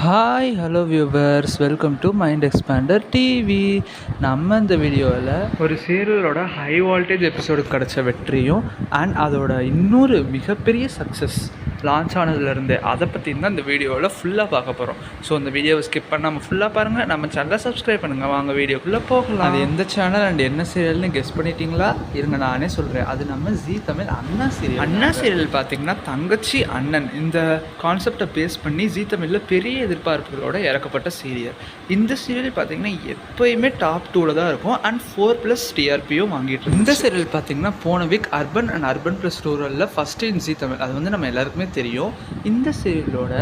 Hi hello viewers welcome to mind expander TV நம்ம இந்த வீடியோவில் ஒரு சீரியலோட ஹை வால்டேஜ் எபிசோடு கிடச்ச வெற்றியும் அண்ட் அதோட இன்னொரு மிகப்பெரிய சக்ஸஸ் லான்ச் ஆனதுலேருந்து அதை பற்றி தான் இந்த வீடியோவில் ஃபுல்லாக பார்க்க போகிறோம் ஸோ இந்த வீடியோவை ஸ்கிப் பண்ணாமல் ஃபுல்லாக பாருங்கள் நம்ம சேனலை சப்ஸ்கிரைப் பண்ணுங்கள் வாங்க வீடியோக்குள்ளே போகலாம். அது எந்த சேனல் அண்ட் என்ன சீரியல்னு கெஸ் பண்ணிட்டீங்களா? இருங்க நானே சொல்கிறேன் அது நம்ம G Tamil Anna serial Anna serial பார்த்தீங்கன்னா தங்கச்சி அண்ணன். இந்த கான்செப்டை பேஸ் பண்ணி ஜி தமிழில் பெரிய எதிர்பார்ப்புகளோட இறக்கப்பட்ட சீரியல் இந்த சீரியல் பார்த்தீங்கன்னா எப்பயுமே டாப் டூவில் தான் இருக்கும். அண்ட் ஃபோர் ப்ளஸ் டிஆர்பியும் வாங்கிட்டு. இந்த சீரியல் பார்த்தீங்கன்னா போன week urban and urban plus ரூரலில் first in G Tamil. அது வந்து நம்ம எல்லாருக்குமே தெரியும். இந்த சீரியலோட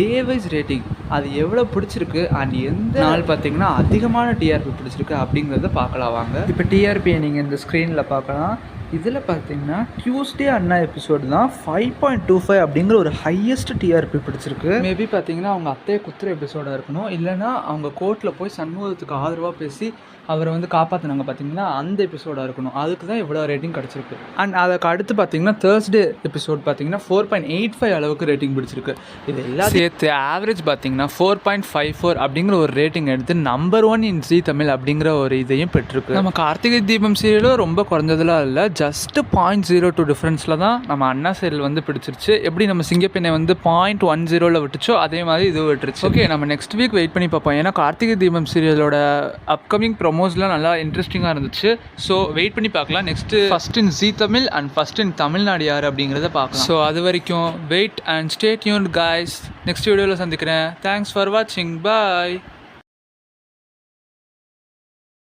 டே வைஸ் ரேட்டிங் அது எவ்வளோ பிடிச்சிருக்கு? அண்ட் எந்த நாள் பார்த்தீங்கன்னா அதிகமான டிஆர்பி பிடிச்சிருக்கு அப்படிங்கிறத பார்க்கலாம் வாங்க. இப்போ டிஆர்பியை நீங்கள் இந்த ஸ்க்ரீனில் பார்க்கலாம். இதில் பார்த்தீங்கன்னா டியூஸ்டே அண்ணா எபிசோடு தான் ஃபைவ் பாயிண்ட் டூ ஃபைவ் அப்படிங்கிற ஒரு ஹையஸ்ட் டிஆர்பி பிடிச்சிருக்கு. மேபி பார்த்தீங்கன்னா அவங்க அத்தையை குத்துற எபிசோடாக இருக்கணும். இல்லைன்னா அவங்க கோர்ட்டில் போய் சண்முகத்துக்கு ஆதரவாக பேசி அவரை வந்து காப்பாற்றினாங்க பார்த்தீங்கன்னா அந்த எபிசோடாக இருக்கணும். அதுக்கு தான் இவ்வளோ ரேட்டிங் கிடச்சிருக்கு. அண்ட் அதுக்கு அடுத்து பார்த்தீங்கன்னா தேர்ஸ்டே எபிசோட் பார்த்தீங்கன்னா ஃபோர் பாயிண்ட் எயிட் ஃபைவ் அளவுக்கு ரேட்டிங் பிடிச்சிருக்கு. இது எல்லாம் சேர்த்து ஆவரேஜ் பார்த்தீங்கன்னா ஃபோர் பாயிண்ட் ஃபைவ் ஃபோர் அப்படிங்கிற ஒரு ரேட்டிங் எடுத்து number one in Zee Tamil அப்படிங்கிற ஒரு இதையும் பெற்றிருக்கு. நம்ம கார்த்திகை தீபம் சீரியலும் ரொம்ப குறைஞ்சதுலாம் இல்லை. ஜஸ்ட்டு பாயிண்ட் ஜீரோ டூ டிஃப்ரென்ஸில் தான் நம்ம அண்ணா சீரியல் வந்து பிடிச்சிருச்சு. எப்படி நம்ம சிங்கப்பெண்ணை வந்து பாயிண்ட் ஒன் ஜீரோவில் விட்டுச்சோ அதே மாதிரி இது விட்டுருச்சு. ஓகே நம்ம நெக்ஸ்ட் வீக் வெயிட் பண்ணி பார்ப்போம். ஏன்னா கார்த்திகை தீபம் சீரியலோட அப்கமிங் ப்ரொமோஸ்லாம் நல்லா இன்ட்ரெஸ்டிங்காக இருந்துச்சு. ஸோ வெயிட் பண்ணி பார்க்கலாம். Next first in Zee Tamil and first in Tamil Nadu யார் அப்படிங்கிறத பார்க்கலாம். ஸோ அது வரைக்கும் வெயிட் அண்ட் ஸ்டேட் யூன் காய்ஸ் நெக்ஸ்ட் வீடியோவில் சந்திக்கிறேன். தேங்க்ஸ் ஃபார் வாட்சிங் பாய்